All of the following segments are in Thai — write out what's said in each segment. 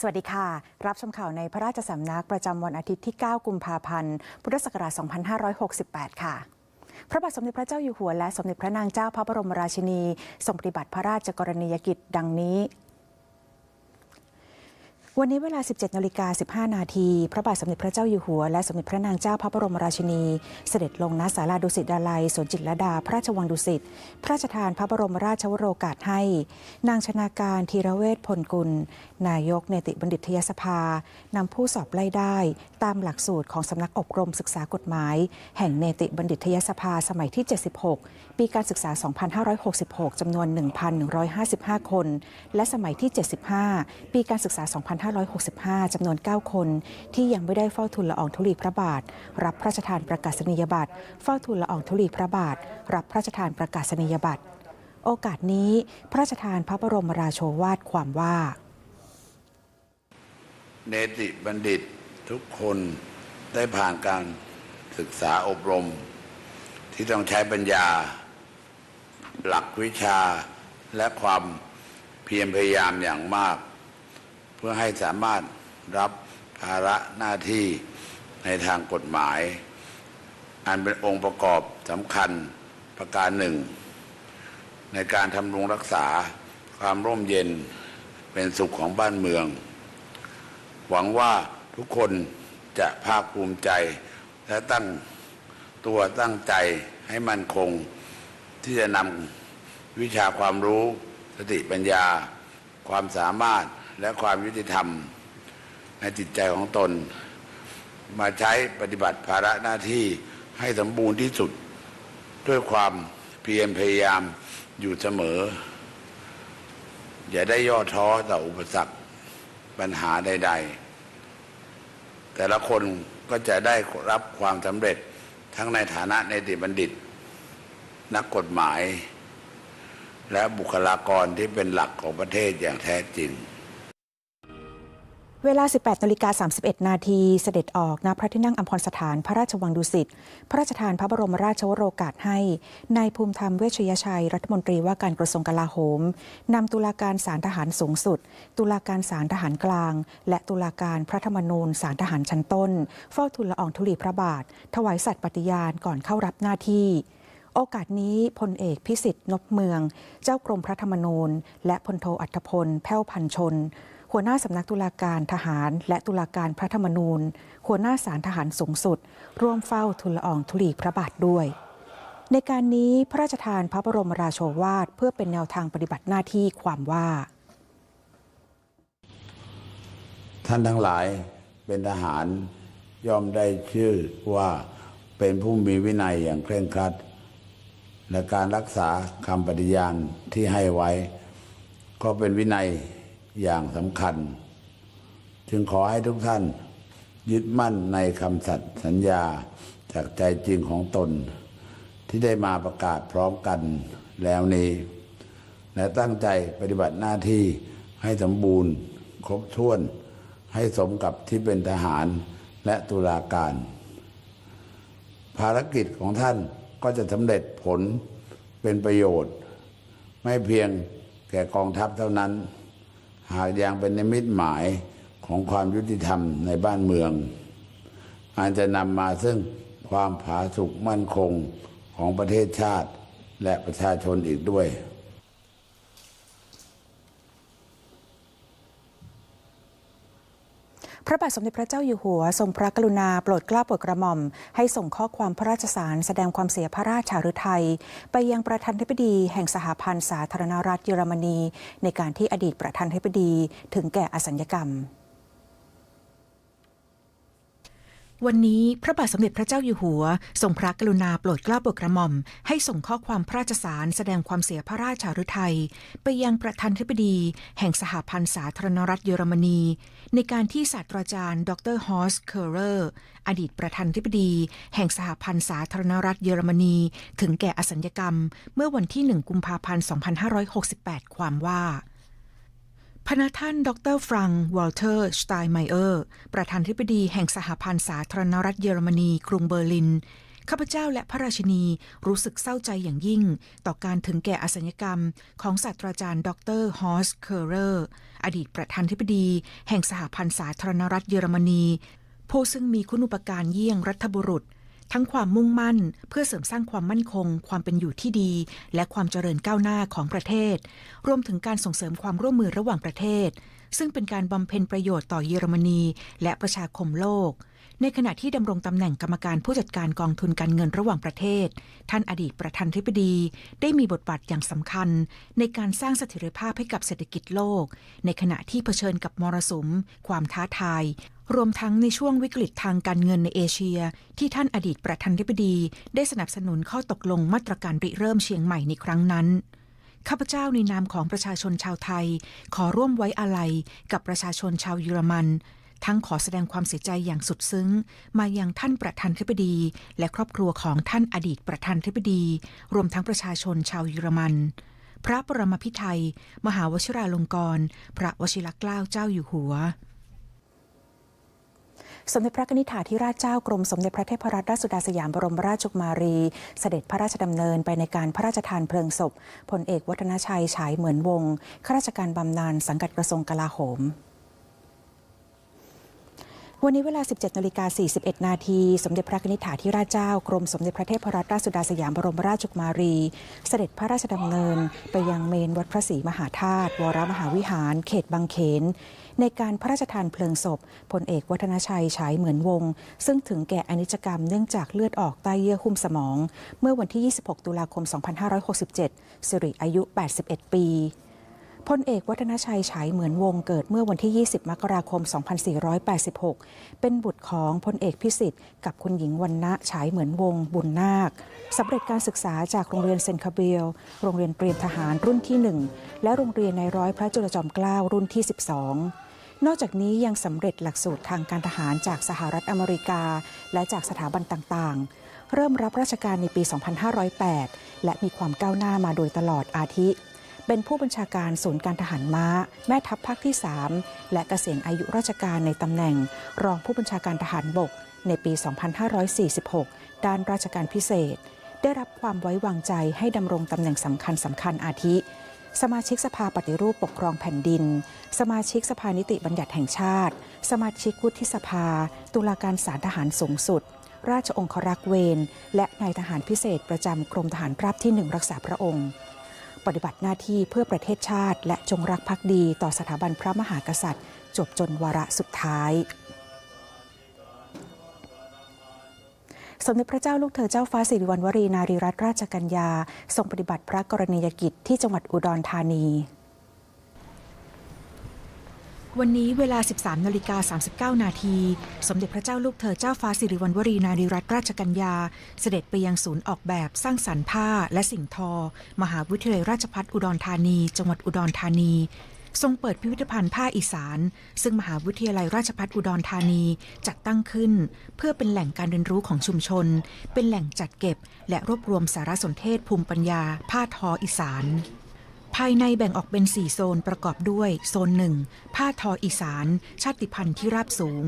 สวัสดีค่ะ รับชมข่าวในพระราชสำนักประจำวันอาทิตย์ที่ 9 กุมภาพันธ์ พุทธศักราช 2568 ค่ะ พระบาทสมเด็จพระเจ้าอยู่หัวและสมเด็จพระนางเจ้าพระบรมราชินีทรงปฏิบัติพระราชกรณียกิจดังนี้ วันนี้เวลา 17นาฬิกา15 นาที พระบาทสมเด็จพระเจ้าอยู่หัว และสมเด็จพระนางเจ้าพระบรมราชินี เสด็จลงณศาลาดุสิตดาลัยสวนจิตรลดา พระราชวังดุสิต พระราชทานพระบรมราชวโรกาสให้ นางชนาการธีรเวชพลกุล นายกเนติบัณฑิตยสภา นำผู้สอบไล่ได้ ตามหลักสูตรของสำนักอบรมศึกษากฎหมาย แห่งเนติบัณฑิตยสภาสมัยที่ 76 ปีการศึกษา 2566จำนวน 1,155 คน และสมัยที่ 75 ปีการศึกษา2565 จำนวน 9 คน ที่ยังไม่ได้เฝ้าทูลละอองธุลีพระบาท รับพระราชทานประกาศนียบัตร เฝ้าทูลละอองธุลีพระบาท รับพระราชทานประกาศนียบัตร โอกาสนี้ พระราชทานพระบรมราโชวาทความว่า เนติบัณฑิตทุกคนได้ผ่านการศึกษาอบรม ที่ต้องใช้ปัญญา หลักวิชาและความเพียรพยายามอย่างมาก พื่อให้สามารถรับภาระหน้าที่ในทางกฎหมาย อันเป็นองค์ประกอบสำคัญประการหนึ่ง ในการทำรงรักษาความร่มเย็นเป็นสุขของบ้านเมือง หวังว่าทุกคนจะภาคภูมิใจ และตั้งตัวตั้งใจให้มั่นคง ที่จะนำวิชาความรู้ สติปัญญา ความสามารถ และความยุติธรรมในจิตใจของตน มาใช้ปฏิบัติภาระหน้าที่ให้สมบูรณ์ที่สุด ด้วยความเพียรพยายามอยู่เสมอ อย่าได้ย่อท้อต่ออุปสรรคปัญหาใด ๆ แต่ละคนก็จะได้รับความสำเร็จทั้งในฐานะในติบัณฑิต นักกฎหมาย และบุคลากรที่เป็นหลักของประเทศอย่างแท้จริง เวลา 18นาฬิกา31 นาทีเสด็จออกณพระที่นั่งอัมพรสถานพระราชวังดุสิต พระราชทานพระบรมราชวโรกาสให้ นายภูมิธรรมเวชยชัย รัฐมนตรีว่าการกระทรวงกลาโหม นำตุลาการศาลทหารสูงสุด ตุลาการศาลทหารกลาง และตุลาการพระธรรมนูญศาลทหารชั้นต้น เฝ้าทูลละอองธุลีพระบาท ถวายสัตย์ปฏิญาณก่อนเข้ารับหน้าที่โอกาสนี้พลเอกพิสิทธิ์นบเมือง เจ้ากรมพระธรรมนูญ และพลโทอัธพล แพ้วพันชน หัวหน้าสำนักตุลาการทหาร และตุลาการพระธรรมนูญ หัวหน้าศาลทหารสูงสุด ร่วมเฝ้าทุลอองธุลีพระบาทด้วย ในการนี้พระราชทานพระบรมราโชวาทเพื่อเป็นแนวทางปฏิบัติหน้าที่ความว่า ท่านทั้งหลายเป็นทหารย่อมได้ชื่อว่าเป็นผู้มีวินัยอย่างเคร่งครัดและการรักษาคำปฏิญาณที่ให้ไว้ ก็เป็นวินัย อย่างสำคัญ จึงขอให้ทุกท่าน ยึดมั่นในคำสัตย์สัญญาจากใจจริงของตน ที่ได้มาประกาศพร้อมกันแล้วนี้ และตั้งใจปฏิบัติหน้าที่ให้สมบูรณ์ ครบถ้วน ให้สมกับที่เป็นทหารและตุลาการ ภารกิจของท่านก็จะสำเร็จผลเป็นประโยชน์ ไม่เพียงแก่กองทัพเท่านั้น หากยังเป็นนิมิตหมายของความยุติธรรมในบ้านเมืองอาจจะนำมาซึ่งความผาสุกมั่นคงของประเทศชาติและประชาชนอีกด้วย พระบาทสมเด็จพระเจ้าอยู่หัว ทรงพระกรุณาโปรดเกล้าโปรดกระหม่อม ให้ส่งข้อความพระราชสารแสดงความเสียพระราชาฤทัยไปยังประธานธิบดีแห่งสหพันธ์สาธารณรัฐเยอรมนี ในการที่อดีตประธานธิบดีถึงแก่อสัญญกรรม วันนี้พระบาทสมเด็จพระเจ้าอยู่หัว ทรงพระกรุณาโปรดเกล้าโปรดกระหม่อม ให้ส่งข้อความพระราชสารแสดงความเสียพระราชาฤทัย ไปยังประธานธิบดี แห่งสหพันธ์สาธารณรัฐเยอรมนี ในการที่ศาสตราจารย์ ดรฮอสเคอร์เรอร์อดีตประธานธิบดี แห่งสหพันธ์สาธารณรัฐเยอรมนี ถึงแก่อสัญญกรรม เมื่อวันที่ 1 กุมภาพันธ์ 2568 ความว่า พระท่านดรฟรังวอลเตอร์สไตน์ไมเออร์ ประธานธิบดีแห่งสหพันธ์สาธารณรัฐเยอรมนี กรุงเบอร์ลิน ข้าพเจ้าและพระราชินีรู้สึกเศร้าใจอย่างยิ่ง ต่อการถึงแก่อสัญกรรม ของศาสตราจารย์ดรฮอสเคอร์เรอร์ อดีตประธานธิบดี แห่งสหพันธ์สาธารณรัฐเยอรมนีผู้ซึ่งมีคุณุปการเยี่ยงรัฐบุรุษ ทั้งความมุ่งมั่น เพื่อเสริมสร้างความมั่นคง ความเป็นอยู่ที่ดี และความเจริญก้าวหน้าของประเทศ รวมถึงการส่งเสริมความร่วมมือระหว่างประเทศ ซึ่งเป็นการบำเพ็ญประโยชน์ต่อเยอรมนี และประชาคมโลก ในขณะที่ดำรงตำแหน่งกรรมการผู้จัดการกองทุนการเงินระหว่างประเทศ ท่านอดีตประธานธิบดี ได้มีบทบาทอย่างสำคัญ ในการสร้างเสถียรภาพให้กับเศรษฐกิจโลก ในขณะที่เผชิญกับมรสุม ความท้าทาย รวมทั้งในช่วงวิกฤตทางการเงินในเอเชีย ที่ท่านอดีตประธานธิบดี ได้สนับสนุนข้อตกลงมาตรการริเริ่มเชียงใหม่ในครั้งนั้นข้าพเจ้าในนามของประชาชนชาวไทย ขอร่วมไว้อาลัยกับประชาชนชาวเยอรมัน ทั้งขอแสดงความเสียใจอย่างสุดซึ้ง มายังท่านประธานธิบดี และครอบครัวของท่านอดีตประธานธิบดี รวมทั้งประชาชนชาวเยอรมัน พระปรมาภิไธยมหาวชิราลงกรณ์พระวชิรเกล้าเจ้าอยู่หัวสมเด็จพระนิธิถาธิราชเจ้ากรมสมเด็จพระเทพรัตนราชสุดาสยามบรมราชกุมารี เสด็จพระราชดำเนินไปในการพระราชทานเพลิงศพพลเอกวัฒนชัยฉายเหมือนวงข้าราชการบำนาญสังกัดกระทรวงกลาโหม วันนี้เวลา 17นาฬิกา41 นาที สมเด็จพระนิธิถาธิราชเจ้า กรมสมเด็จพระเทพรัตนราชสุดาสยามบรมราชกุมารี เสด็จพระราชดำเนิน ไปยังเมนวัดพระศรีมหาธาตุวรมหาวิหาร เขตบางเขน ในการพระราชทานเพลิงศพพลเอกวัฒนชัยฉายเหมือนวง ซึ่งถึงแก่อนิจกรรมเนื่องจากเลือดออกใต้เยื่อหุ้มสมอง เมื่อวันที่ 26 ตุลาคม 2567 สิริอายุ 81 ปี พลเอกวัฒนชัยฉายเหมือนวงเกิดเมื่อวันที่ 20 มกราคม 2486 เป็นบุตรของพลเอกพิสิทธิ์กับคุณหญิงวันณะฉายเหมือนวงบุญนาคสำเร็จการศึกษาจากโรงเรียนเซนคาเบล โรงเรียนเตรียมทหารรุ่นที่ 1 และโรงเรียนในร้อยพระจุลจอมเกล้ารุ่นที่ 12 นอกจากนี้ยังสำเร็จหลักสูตรทางการทหารจากสหรัฐอเมริกา และจากสถาบันต่างๆ เริ่มรับราชการในปี 2508 และมีความก้าวหน้ามาโดยตลอดอาทิ เป็นผู้บัญชาการศูนย์การทหารม้า แม่ทัพภาคที่ 3 และเกษียณอายุราชการในตำแหน่ง รองผู้บัญชาการทหารบก ในปี 2546 ด้านราชการพิเศษ ได้รับความไว้วางใจให้ดำรงตำแหน่งสำคัญสำคัญอาทิ สมาชิกสภาปฏิรูปปกครองแผ่นดิน สมาชิกสภานิติบัญญัติแห่งชาติ สมาชิกวุฒิสภา ตุลาการศาลทหารสูงสุดราชองครักษ์เวรและนายทหารพิเศษประจำกรมทหารราบที่หนึ่งรักษาพระองค์ ปฏิบัติหน้าที่เพื่อประเทศชาติ และจงรักภักดีต่อสถาบันพระมหากษัตริย์ จบจนวาระสุดท้ายสมเด็จพระเจ้าลูกเธอเจ้าฟ้าสิริวัณวรีนารีรัตนราชกัญญาทรงปฏิบัติพระกรณียกิจที่จังหวัดอุดรธานี วันนี้เวลา 13นาฬิกา39 นาที สมเด็จพระเจ้าลูกเธอเจ้าฟ้าสิริวัณวรีนารีรัตนราชกัญญา เสด็จไปยังศูนย์ออกแบบสร้างสรรค์ผ้าและสิ่งทอ มหาวิทยาลัยราชภัฏอุดรธานี จังหวัดอุดรธานี ทรงเปิดพิพิธภัณฑ์ผ้าอีสาน ซึ่งมหาวิทยาลัยราชภัฏอุดรธานีจัดตั้งขึ้น เพื่อเป็นแหล่งการเรียนรู้ของชุมชน เป็นแหล่งจัดเก็บ และรวบรวมสารสนเทศภูมิปัญญา ผ้าทออีสาน ภายในแบ่งออกเป็น 4 โซนประกอบด้วย โซนหนึ่งผ้าทออีสาน ชาติพันธุ์ที่ราบสูง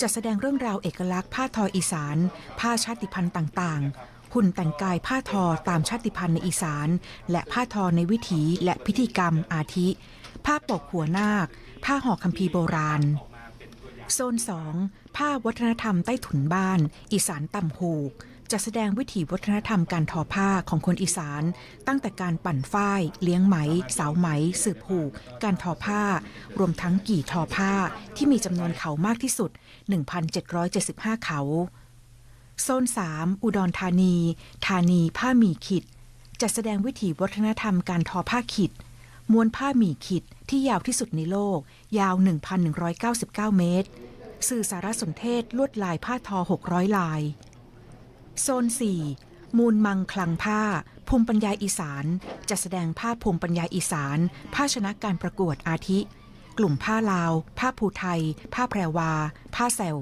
จะแสดงเรื่องราวเอกลักษณ์ผ้าทออีสาน ผ้าชาติพันธุ์ต่างๆ หุ่นแต่งกายผ้าทอตามชาติพันธุ์ในอีสาน และผ้าทอในวิถีและพิธีกรรมอาทิ ผ้าปกหัวนาค ผ้าห่อคัมภีร์โบราณ โซน 2 ผ้าวัฒนธรรมใต้ถุนบ้าน อีสานต่ำหูก จะแสดงวิถีวัฒนธรรมการทอผ้าของคนอีสาน ตั้งแต่การปั่นฝ้าย เลี้ยงไหม สาวไหม สืบผูก การทอผ้า รวมทั้งกี่ทอผ้าที่มีจำนวนเขามากที่สุด 1,775 เขา โซน 3 อุดรธานี ธานีผ้ามีขิดจะแสดงวิถีวัฒนธรรมการทอผ้าขิดม้วนผ้าหมี่ขิดที่ยาวที่สุดในโลก ยาว 1,199 เมตร สื่อสารสนเทศลวดลายผ้าทอ 600 ลาย โซน 4 มูลมังคลังผ้า ภูมิปัญญาอีสาน จะแสดงผ้าภูมิปัญญาอีสานผ้าชนะการประกวดอาทิ กลุ่มผ้าลาว ผ้าภูไทย ผ้าแพรวา ผ้าแซว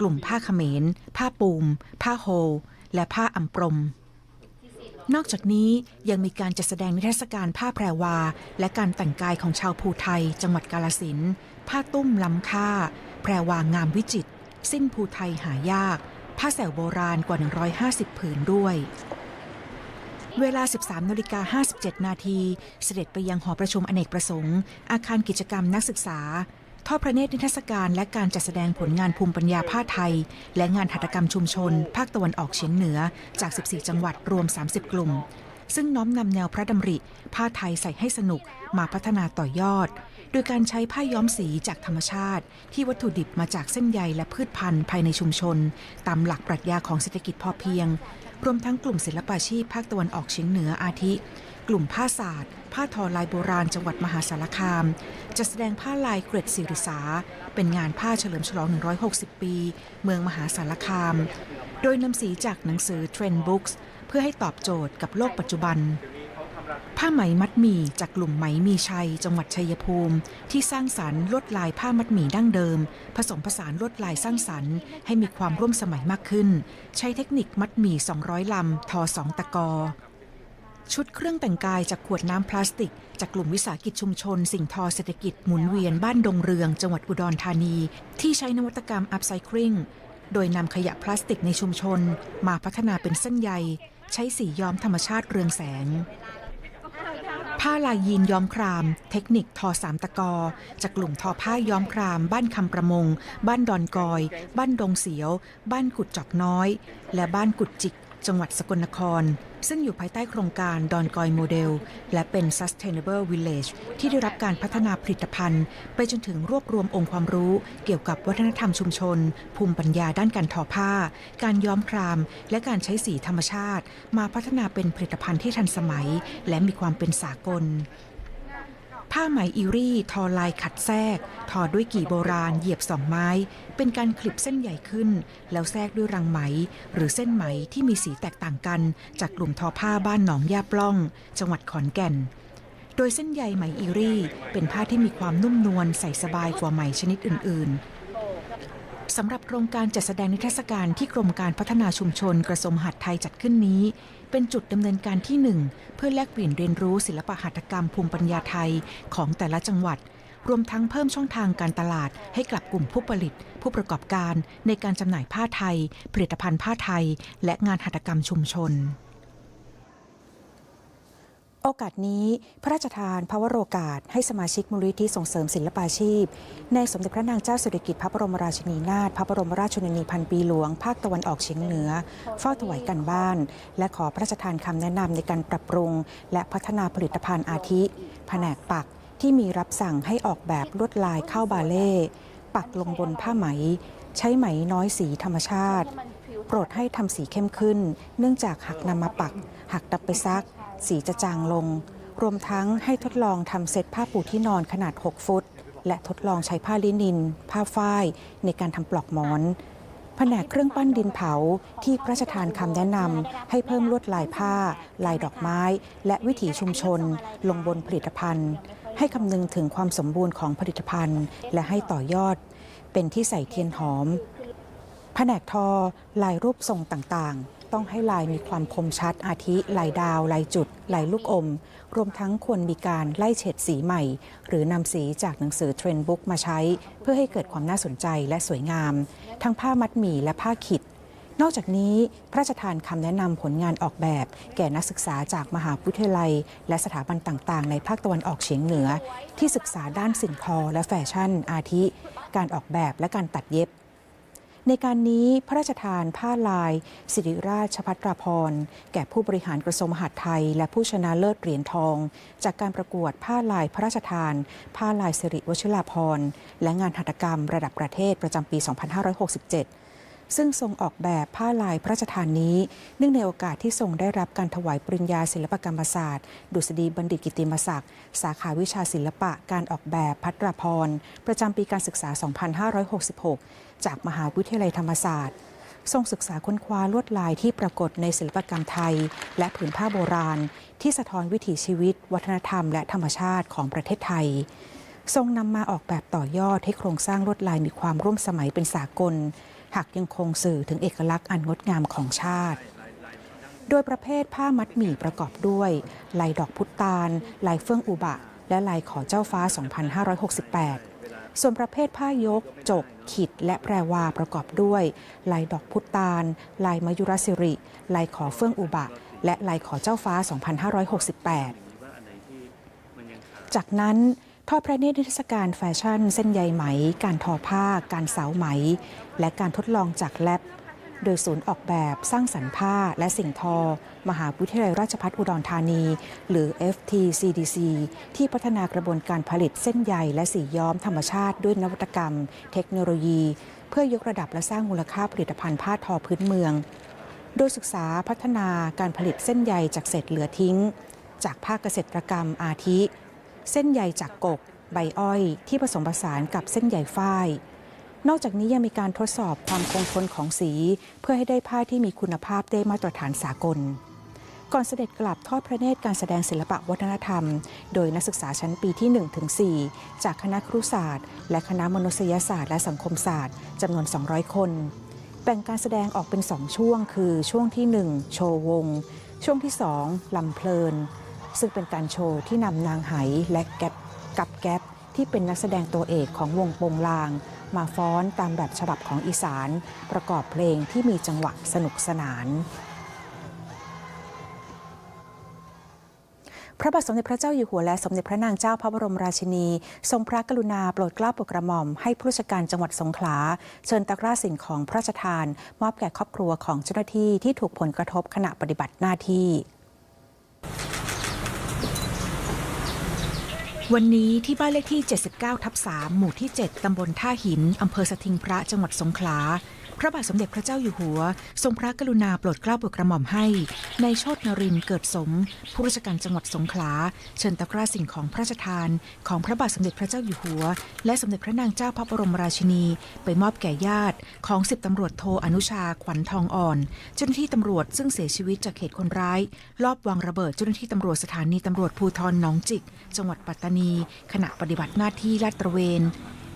กลุ่มผ้าเขมร ผ้าปูม ผ้าโฮ และผ้าอัมปรมนอกจากนี้ยังมีการจัดแสดงนิทรรศการผ้าแพรวา และการแต่งกายของชาวภูไทย จังหวัดกาลสินผ้าตุ้มล้ำค่า แพรวางามวิจิตรสิ้นภูไทยหายาก ผ้าแสวโบราณกว่า 150 ผืนด้วย เวลา 13นาฬิกา57 นาทีเสด็จไปยังหอประชุมอเนกประสงค์ อาคารกิจกรรมนักศึกษา ทอดพระเนตรนิทรรศการและการจัดแสดงผลงานภูมิปัญญาผ้าไทย และงานหัตถกรรมชุมชน ภาคตะวันออกเฉียงเหนือจาก 14 จังหวัดรวม 30 กลุ่มซึ่งน้อมนำแนวพระดำริ ผ้าไทยใส่ให้สนุกมาพัฒนาต่อยอด ดยการใช้ผ้าย้อมสีจากธรรมชาติ ที่วัตถุดิบมาจากเส้นใยและพืชพันธุ์ภายในชุมชน ตามหลักปรัชญาของเศรษฐกิจพอเพียง รวมทั้งกลุ่มศิลปาชีพภาคตะวันออกเฉียงเหนืออาทิ กลุ่มผ้าศาสตร์ ผ้าทอลายโบราณจังหวัดมหาสารคาม จะแสดงผ้าลายเกร็ดศิริสาเป็นงานผ้าเฉลิมฉลอง 160 ปี เมืองมหาสารคาม โดยนำสีจากหนังสือ Trend Books เพื่อให้ตอบโจทย์กับโลกปัจจุบัน ผ้าไหมมัดหมี่จากกลุ่มไหมมีชัย จังหวัดชัยภูมิ ที่สร้างสรรค์ลวดลายผ้ามัดหมี่ดั้งเดิม ผสมผสานลวดลายสร้างสรรค์ ให้มีความร่วมสมัยมากขึ้น ใช้เทคนิคมัดหมี่ 200 ลำ ทอสองตะกอ ชุดเครื่องแต่งกายจากขวดน้ำพลาสติก จากกลุ่มวิสาหกิจชุมชน สิ่งทอเศรษฐกิจหมุนเวียนบ้านดงเรือง จังหวัดอุดรธานี ที่ใช้นวัตกรรมอัพไซคลิงโดยนำขยะพลาสติกในชุมชน มาพัฒนาเป็นเส้นใย ใช้สีย้อมธรรมชาติเรืองแสง ผ้าลายยีนย้อมคราม เทคนิคทอสามตะกอ จากกลุ่มทอผ้าย้อมคราม บ้านคำประมง บ้านดอนกอย บ้านดงเสียว บ้านกุดจอกน้อย และบ้านกุดจิก จังหวัดสกลนคร ซึ่งอยู่ภายใต้โครงการดอนกอยโมเดล และเป็น Sustainable Village ที่ได้รับการพัฒนาผลิตภัณฑ์ ไปจนถึงรวบรวมองค์ความรู้เกี่ยวกับวัฒนธรรมชุมชน ภูมิปัญญาด้านการทอผ้า การย้อมคราม และการใช้สีธรรมชาติ มาพัฒนาเป็นผลิตภัณฑ์ที่ทันสมัย และมีความเป็นสากล ผ้าไหมอิรี่ทอลายขัดแทรกทอด้วยกี่โบราณเหยียบสองไม้ เป็นการคลิปเส้นใหญ่ขึ้น แล้วแทรกด้วยรังไหม หรือเส้นไหมที่มีสีแตกต่างกัน จากกลุ่มทอผ้าบ้านหนองยาปล้อง จังหวัดขอนแก่น โดยเส้นใยไหมอิรี่ เป็นผ้าที่มีความนุ่มนวลใส่สบายกว่าไหมชนิดอื่น ๆ สำหรับโครงการจัดแสดงนิทรรศการที่กรมการพัฒนาชุมชนกระทรวงมหาดไทยจัดขึ้นนี้ เป็นจุดดำเนินการที่หนึ่งเพื่อแลกเปลี่ยนเรียนรู้ศิลปหัตถกรรมภูมิปัญญาไทยของแต่ละจังหวัด รวมทั้งเพิ่มช่องทางการตลาด ให้กลับกลุ่มผู้ผลิต ผู้ประกอบการในการจำหน่ายผ้าไทย ผลิตภัณฑ์ผ้าไทย และงานหัตถกรรมชุมชน โอกาสนี้พระราชทานพระวโรกาส ให้สมาชิกมูลนิธิส่งเสริมศิลปาชีพ ในสมเด็จพระนางเจ้าสิริกิติ์พระบรมราชินีนาถพระบรมราชชนนีพันปีหลวง ภาคตะวันออกเฉียงเหนือ เฝ้าถวายกันบ้าน และขอพระราชทานคำแนะนำในการปรับปรุง และพัฒนาผลิตภัณฑ์อาทิ แผนกปักที่มีรับสั่งให้ออกแบบลวดลายเข้าบาเล่ ปักลงบนผ้าไหม ใช้ไหมน้อยสีธรรมชาติ โปรดให้ทำสีเข้มขึ้น เนื่องจากหากนำมาปักหากนำไปซัก สีจะจางลง รวมทั้งให้ทดลองทำเซตผ้าปูที่นอนขนาด 6 ฟุต และทดลองใช้ผ้าลินิน ผ้าฝ้าย ในการทำปลอกหมอนแผนกเครื่องปั้นดินเผาที่พระราชทานคำแนะนำให้เพิ่มลวดลายผ้า ลายดอกไม้ และวิถีชุมชน ลงบนผลิตภัณฑ์ ให้คำนึงถึงความสมบูรณ์ของผลิตภัณฑ์ และให้ต่อยอด เป็นที่ใส่เทียนหอมแผนกทอ ลายรูปทรงต่างๆ ต้องให้ลายมีความคมชัดอาทิลายดาว ลายจุด ลายลูกอม รวมทั้งควรมีการไล่เฉดสีใหม่ หรือนำสีจากหนังสือเทรนด์บุ๊กมาใช้ เพื่อให้เกิดความน่าสนใจและสวยงาม ทั้งผ้ามัดหมี่และผ้าขิด นอกจากนี้ พระราชทานคำแนะนำผลงานออกแบบ แก่นักศึกษาจากมหาวิทยาลัย และสถาบันต่างๆ ในภาคตะวันออกเฉียงเหนือ ที่ศึกษาด้านสิ่งทอและแฟชั่น อาทิ การออกแบบและการตัดเย็บ ในการนี้พระราชทานผ้าลาย สิริราชพัตราพรแก่ผู้บริหารกระทรวงมหาดไทย และผู้ชนะเลิศเหรียญทอง จากการประกวดผ้าลายพระราชทาน ผ้าลายสิริวชิราพรและงานหัตถกรรมระดับประเทศประจำปี 2567 ซึ่งทรงออกแบบผ้าลายพระราชทานนี้ เนื่องในโอกาสที่ทรงได้รับการถวายปริญญาศิลปกรรมศาสตร์ ดุษฎีบัณฑิตกิติมศักดิ์ สาขาวิชาศิลปะการออกแบบพัตราพร ประจำปีการศึกษา 2566 จากมหาวิทยาลัยธรรมศาสตร์ทรงศึกษาค้นคว้าลวดลายที่ปรากฏในศิลปกรรมไทย และผืนผ้าโบราณ ที่สะท้อนวิถีชีวิต วัฒนธรรม และธรรมชาติของประเทศไทย ทรงนำมาออกแบบต่อยอดให้โครงสร้างลวดลายมีความร่วมสมัยเป็นสากล หากยังคงสื่อถึงเอกลักษณ์อันงดงามของชาติ โดยประเภทผ้ามัดหมี่ประกอบด้วย ลายดอกพุตานลายเฟื่องอุบะ และลายขอเจ้าฟ้า 2568 ส่วนประเภทผ้ายก จก ขิด และแพรวาประกอบด้วย ลายดอกพุตาล ลายมยุรสิริ ลายขอเฟื่องอุบะ และลายขอเจ้าฟ้า 2568 จากนั้น ทอดพระเนตรนิทรรศการแฟชั่น เส้นใยไหม การทอผ้า การเสาไหม และการทดลองจากแลบ โดยศูนย์ออกแบบสร้างสรรค์ผ้าและสิ่งทอ มหาวิทยาลัยราชภัฏอุดรธานี หรือ FTCDC ที่พัฒนากระบวนการผลิตเส้นใยและสีย้อมธรรมชาติด้วยนวัตกรรม เทคโนโลยี เพื่อยกระดับและสร้างมูลค่าผลิตภัณฑ์ผ้าทอพื้นเมือง โดยศึกษาพัฒนาการผลิตเส้นใยจากเศษเหลือทิ้ง จากภาคเกษตรกรรมอาทิ เส้นใยจากกก ใบอ้อย ที่ผสมผสานกับเส้นใยฝ้าย นอกจากนี้ยังมีการทดสอบความคงทนของสี เพื่อให้ได้ผ้าที่มีคุณภาพได้มาตรฐานสากล ก่อนเสด็จกลับทอดพระเนตรการแสดงศิลปะวัฒนธรรม โดยนักศึกษาชั้นปีที่ 1-4 จากคณะครุศาสตร์ และคณะมนุษยศาสตร์และสังคมศาสตร์จำนวน 200 คนแบ่งการแสดงออกเป็น 2 ช่วงคือช่วงที่ 1 โชว์วง ช่วงที่ 2 ลำเพลิน ซึ่งเป็นการโชว์ที่นำนางไหและแก๊ปกับแก๊ปที่เป็นนักแสดงตัวเอกของวงโปงลาง มาฟ้อนตามแบบฉบับของอีสาน ประกอบเพลงที่มีจังหวะสนุกสนาน พระบาทสมเด็จพระเจ้าอยู่หัวและสมเด็จพระนางเจ้าพระบรมราชินี ทรงพระกรุณาโปรดเกล้าโปรดกระหม่อมให้ผู้ราชการจังหวัดสงขลา เชิญตะกร้าสิ่งของพระราชทาน มอบแก่ครอบครัวของเจ้าหน้าที่ที่ถูกผลกระทบขณะปฏิบัติหน้าที่ วันนี้ที่บ้านเลขที่ 79 ทับ 3 หมู่ที่ 7 ตำบลท่าหิน อำเภอสทิงพระ จังหวัดสงขลา พระบาทสมเด็จพระเจ้าอยู่หัว ทรงพระกรุณาโปรดเกล้าโปรดกระหม่อมให้ในโชตนรินทร์เกิดสม ผู้ราชการจังหวัดสงขลา เชิญตะกร้าสิ่งของพระราชทาน ของพระบาทสมเด็จพระเจ้าอยู่หัว และสมเด็จพระนางเจ้าพระบรมราชินี ไปมอบแก่ญาติของสิบตำรวจโทอนุชาขวัญทองอ่อนเจ้าหน้าที่ตำรวจซึ่งเสียชีวิตจากเหตุคนร้าย ลอบวางระเบิดเจ้าหน้าที่ตำรวจสถานีตำรวจภูธรหนองจิก จังหวัดปัตตานี ขณะปฏิบัติหน้าที่ลาดตระเวน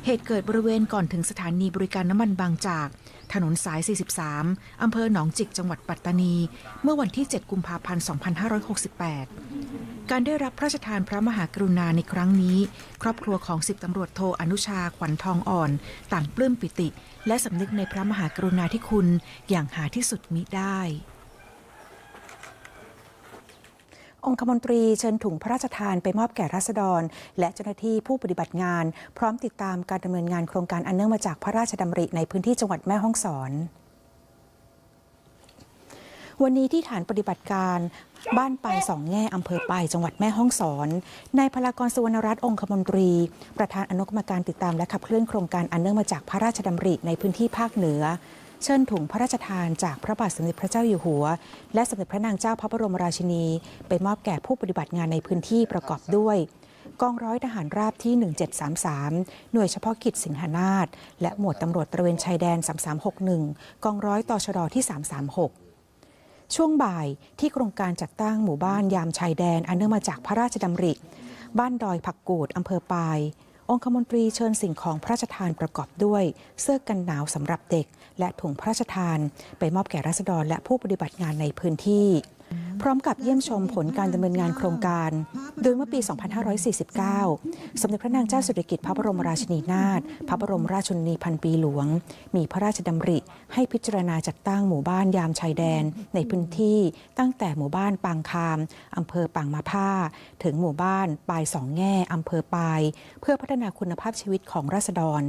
เหตุเกิดบริเวณก่อนถึงสถานีบริการน้ำมันบางจาก ถนนสาย 43 อำเภอหนองจิก จังหวัดปัตตานี เมื่อวันที่ 7 กุมภาพันธ์ 2568 การได้รับพระราชทานพระมหากรุณาในครั้งนี้ ครอบครัวของสิบตำรวจโทอนุชาขวัญทองอ่อน ต่างปลื้มปิติ และสำนึกในพระมหากรุณาธิคุณอย่างหาที่สุดมิได้ องคมนตรีเชิญถุงพระราชทานไปมอบแก่ราษฎร และเจ้าหน้าที่ผู้ปฏิบัติงาน พร้อมติดตามการดำเนินงานโครงการอันเนื่องมาจากพระราชดำริในพื้นที่จังหวัดแม่ฮ่องสอนวันนี้ที่ฐานปฏิบัติการบ้านปายสองแง่อำเภอปายจังหวัดแม่ฮ่องสอนนายพลากรสุวรรณรัตน์องคมนตรี ประธานอนุกรรมการติดตามและขับเคลื่อนโครงการอันเนื่องมาจากพระราชดำริในพื้นที่ภาคเหนือ เชิญถุงพระราชทานจากพระบาทสมเด็จพระเจ้าอยู่หัว และสมเด็จพระนางเจ้าพระบรมราชินี ไปมอบแก่ผู้ปฏิบัติงานในพื้นที่ประกอบด้วยกองร้อยทหารราบที่ 1733 หน่วยเฉพาะกิจสิงหนาฏและหมวดตำรวจตระเวนชายแดน 3361 กองร้อยต่อชดที่ 336ช่วงบ่ายที่โครงการจัดตั้งหมู่บ้านยามชายแดน อันเนื่องมาจากพระราชดำริ บ้านดอยผักกูดอำเภอปาย องคมนตรีเชิญสิ่งของพระราชทานประกอบด้วย เสื้อกันหนาวสำหรับเด็ก และถุงพระราชทาน ไปมอบแก่รัษฎรและผู้ปฏิบัติงานในพื้นที่ พร้อมกับเยี่ยมชมผลการดำเนินงานโครงการ โดยเมื่อปี 2549 สมเด็จพระนางเจ้าสิริกิติ์พระบรมราชินีนาถ พระบรมราชชนนีพันปีหลวง มีพระราชดำริ ให้พิจารณาจัดตั้งหมู่บ้านยามชายแดน ในพื้นที่ตั้งแต่หมู่บ้านปางคามอำเภอปางมาผ้า ถึงหมู่บ้านปายสองแง่อำเภอปาย เพื่อพัฒนาคุณภาพชีวิตของราษฎร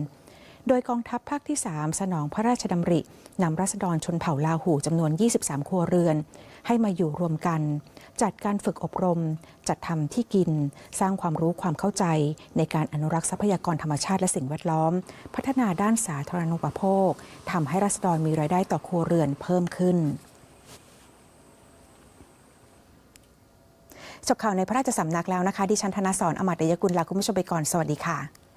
โดยกองทัพภาคที่ 3 สนองพระราชดำรินำราษฎรชนเผ่าลาหูจำนวน 23 ครัวเรือน ให้มาอยู่รวมกัน จัดการฝึกอบรม จัดทำที่กิน สร้างความรู้ความเข้าใจ ในการอนุรักษ์ทรัพยากรธรรมชาติและสิ่งแวดล้อม พัฒนาด้านสาธารณูปโภคทำให้ราษฎรมีรายได้ต่อครัวเรือนเพิ่มขึ้นจบข่าวในพระราชสำนักแล้วนะคะ ดิฉันธนสรอมตยกุลลาคุณผู้ชมไปก่อน สวัสดีค่ะ